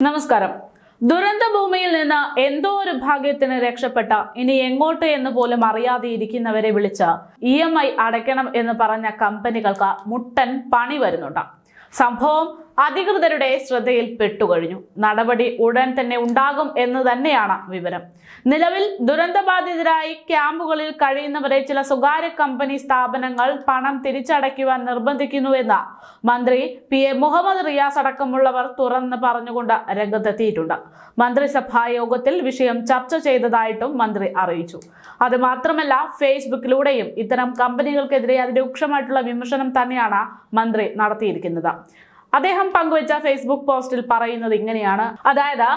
നമസ്കാരം. ദുരന്ത ഭൂമിയിൽ നിന്ന് എന്തോ ഒരു ഭാഗ്യത്തിന് രക്ഷപ്പെട്ട ഇനി എങ്ങോട്ട് എന്ന് പോലും അറിയാതെ ഇരിക്കുന്നവരെ വിളിച്ച് ഇ എം ഐ അടയ്ക്കണം എന്ന് പറഞ്ഞ കമ്പനികൾക്ക് മുട്ടൻ പണി വരുന്നുണ്ട്. സംഭവം അധികൃതരുടെ ശ്രദ്ധയിൽ പെട്ടുകഴിഞ്ഞു. നടപടി ഉടൻ തന്നെ ഉണ്ടാകും എന്ന് തന്നെയാണ് വിവരം. നിലവിൽ ദുരന്തബാധിതരായി ക്യാമ്പുകളിൽ കഴിയുന്നവരെ ചില സ്വകാര്യ കമ്പനി സ്ഥാപനങ്ങൾ പണം തിരിച്ചടയ്ക്കുവാൻ നിർബന്ധിക്കുന്നുവെന്ന് മന്ത്രി പി എ മുഹമ്മദ് റിയാസ് അടക്കമുള്ളവർ തുറന്ന് പറഞ്ഞുകൊണ്ട് രംഗത്തെത്തിയിട്ടുണ്ട്. മന്ത്രിസഭാ യോഗത്തിൽ വിഷയം ചർച്ച ചെയ്തതായിട്ടും മന്ത്രി അറിയിച്ചു. അത് മാത്രമല്ല ഫേസ്ബുക്കിലൂടെയും ഇത്തരം കമ്പനികൾക്കെതിരെ അതിരൂക്ഷമായിട്ടുള്ള വിമർശനം തന്നെയാണ് മന്ത്രി നടത്തിയിരിക്കുന്നത്. അദ്ദേഹം പങ്കുവച്ച ഫേസ്ബുക്ക് പോസ്റ്റിൽ പറയുന്നത് ഇങ്ങനെയാണ്. അതായത്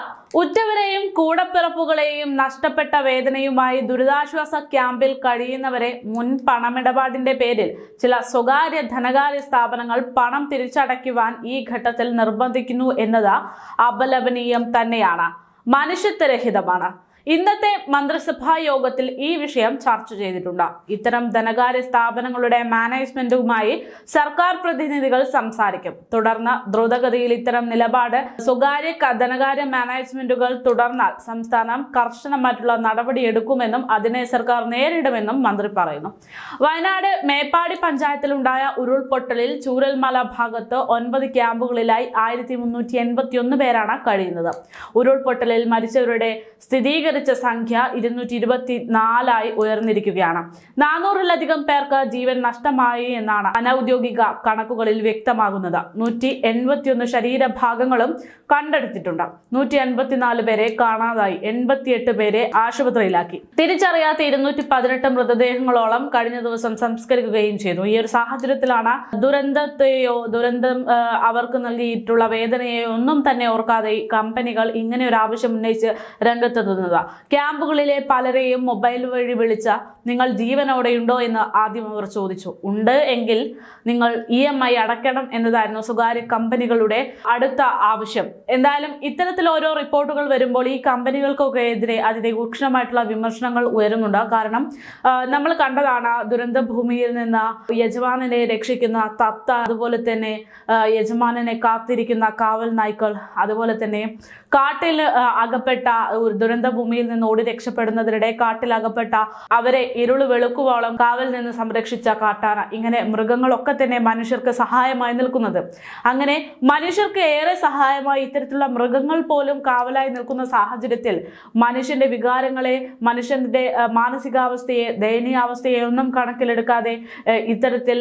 ഉറ്റവരെയും കൂടപ്പിറപ്പുകളെയും നഷ്ടപ്പെട്ട വേദനയുമായി ദുരിതാശ്വാസ ക്യാമ്പിൽ കഴിയുന്നവരെ മുൻ പണമിടപാടിന്റെ പേരിൽ ചില സ്വകാര്യ ധനകാര്യ സ്ഥാപനങ്ങൾ പണം തിരിച്ചടയ്ക്കുവാൻ ഈ ഘട്ടത്തിൽ നിർബന്ധിക്കുന്നു എന്നത് അപലപനീയം തന്നെയാണ്. മനുഷ്യത്വരഹിതമാണ്. ഇന്നത്തെ മന്ത്രിസഭാ യോഗത്തിൽ ഈ വിഷയം ചർച്ച ചെയ്തിട്ടുണ്ട്. ഇത്തരം ധനകാര്യ സ്ഥാപനങ്ങളുടെ മാനേജ്മെന്റുമായി സർക്കാർ പ്രതിനിധികൾ സംസാരിക്കും. തുടർന്ന് ദ്രുതഗതിയിൽ ഇത്തരം നിലപാട് സ്വകാര്യ ധനകാര്യ മാനേജ്മെന്റുകൾ തുടർന്നാൽ സംസ്ഥാനം കർശനമായിട്ടുള്ള നടപടിയെടുക്കുമെന്നും അതിനെ സർക്കാർ നേരിടുമെന്നും മന്ത്രി പറയുന്നു. വയനാട് മേപ്പാടി പഞ്ചായത്തിലുണ്ടായ ഉരുൾപൊട്ടലിൽ ചൂരൽമല ഭാഗത്ത് ഒൻപത് ക്യാമ്പുകളിലായി ആയിരത്തി പേരാണ് കഴിയുന്നത്. ഉരുൾപൊട്ടലിൽ മരിച്ചവരുടെ സ്ഥിരീകരിച്ച സംഖ്യ ഇരുന്നൂറ്റി ഇരുപത്തി നാലായി ഉയർന്നിരിക്കുകയാണ്. നാനൂറിലധികം പേർക്ക് ജീവൻ നഷ്ടമായി എന്നാണ് അനൌദ്യോഗിക കണക്കുകളിൽ വ്യക്തമാകുന്നത്. നൂറ്റി എൺപത്തിയൊന്ന് ശരീരഭാഗങ്ങളും കണ്ടെടുത്തിട്ടുണ്ട്. നൂറ്റി എൺപത്തിനാല് പേരെ കാണാതായി. എൺപത്തിയെട്ട് പേരെ ആശുപത്രിയിലാക്കി. തിരിച്ചറിയാത്ത ഇരുന്നൂറ്റി പതിനെട്ട് മൃതദേഹങ്ങളോളം കഴിഞ്ഞ ദിവസം സംസ്കരിക്കുകയും ചെയ്തു. ഈ ഒരു സാഹചര്യത്തിലാണ് ദുരന്തത്തെയോ ദുരന്തം അവർക്ക് നൽകിയിട്ടുള്ള വേദനയെയോ ഒന്നും തന്നെ ഓർക്കാതെ കമ്പനികൾ ഇങ്ങനെ ഒരു ആവശ്യം ഉന്നയിച്ച് രംഗത്തെത്തുന്നത്. ക്യാമ്പുകളിലെ പലരെയും മൊബൈൽ വഴി വിളിച്ച നിങ്ങൾ ജീവനോടെയുണ്ടോ എന്ന് ആദ്യം അവർ ചോദിച്ചു. ഉണ്ട് എങ്കിൽ നിങ്ങൾ ഇ എം ഐ അടയ്ക്കണം എന്നതായിരുന്നു സ്വകാര്യ കമ്പനികളുടെ അടുത്ത ആവശ്യം. എന്തായാലും ഇത്തരത്തിൽ ഓരോ റിപ്പോർട്ടുകൾ വരുമ്പോൾ ഈ കമ്പനികൾക്കൊക്കെ എതിരെ അതിരൂക്ഷണമായിട്ടുള്ള വിമർശനങ്ങൾ ഉയരുന്നുണ്ട്. കാരണം നമ്മൾ കണ്ടതാണ് ദുരന്ത ഭൂമിയിൽ നിന്ന് യജമാനനെ രക്ഷിക്കുന്ന തത്ത അതുപോലെ തന്നെ യജമാനെ യജമാനനെ കാത്തിരിക്കുന്ന കാവൽ നായ്ക്കൾ അതുപോലെ തന്നെ കാട്ടിൽ അകപ്പെട്ട ഒരു ദുരന്ത ഭൂമിയിൽ നിന്ന് ഓടി രക്ഷപ്പെടുന്നതിനിടെ കാട്ടിലകപ്പെട്ട അവരെ ഇരുൾ വെളുക്കുവോളം കാവൽ നിന്ന് സംരക്ഷിച്ച കാട്ടാന. ഇങ്ങനെ മൃഗങ്ങളൊക്കെ തന്നെ മനുഷ്യർക്ക് സഹായമായി നിൽക്കുന്നത്. അങ്ങനെ മനുഷ്യർക്ക് ഏറെ സഹായമായി ഇത്തരത്തിലുള്ള മൃഗങ്ങൾ പോലും കാവലായി നിൽക്കുന്ന സാഹചര്യത്തിൽ മനുഷ്യന്റെ വികാരങ്ങളെ മനുഷ്യന്റെ മാനസികാവസ്ഥയെ ദയനീയാവസ്ഥയെ ഒന്നും കണക്കിലെടുക്കാതെ ഇത്തരത്തിൽ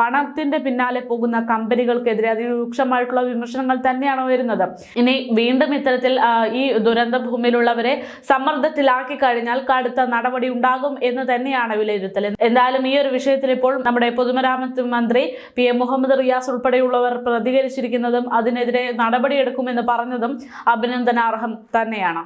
പണത്തിന്റെ പിന്നാലെ പോകുന്ന കമ്പനികൾക്കെതിരെ അതിരൂക്ഷമായിട്ടുള്ള വിമർശനങ്ങൾ തന്നെയാണ് വരുന്നത് ഇനി വീണ്ടും ഇത്തരത്തിൽ ഈ ദുരന്ത ഭൂമിയിലുള്ളവരെ സമ്മർദ്ദത്തിലാക്കി കഴിഞ്ഞാൽ കടുത്ത നടപടി ഉണ്ടാകും എന്ന് തന്നെയാണ് വിലയിരുത്തൽ. എന്തായാലും ഈ ഒരു വിഷയത്തിൽ ഇപ്പോൾ നമ്മുടെ പൊതുമരാമത്ത് മന്ത്രി പി എം മുഹമ്മദ് റിയാസ് ഉൾപ്പെടെയുള്ളവർ പ്രതികരിച്ചിരിക്കുന്നതും അതിനെതിരെ നടപടിയെടുക്കുമെന്ന് പറഞ്ഞതും അഭിനന്ദനാർഹം തന്നെയാണ്.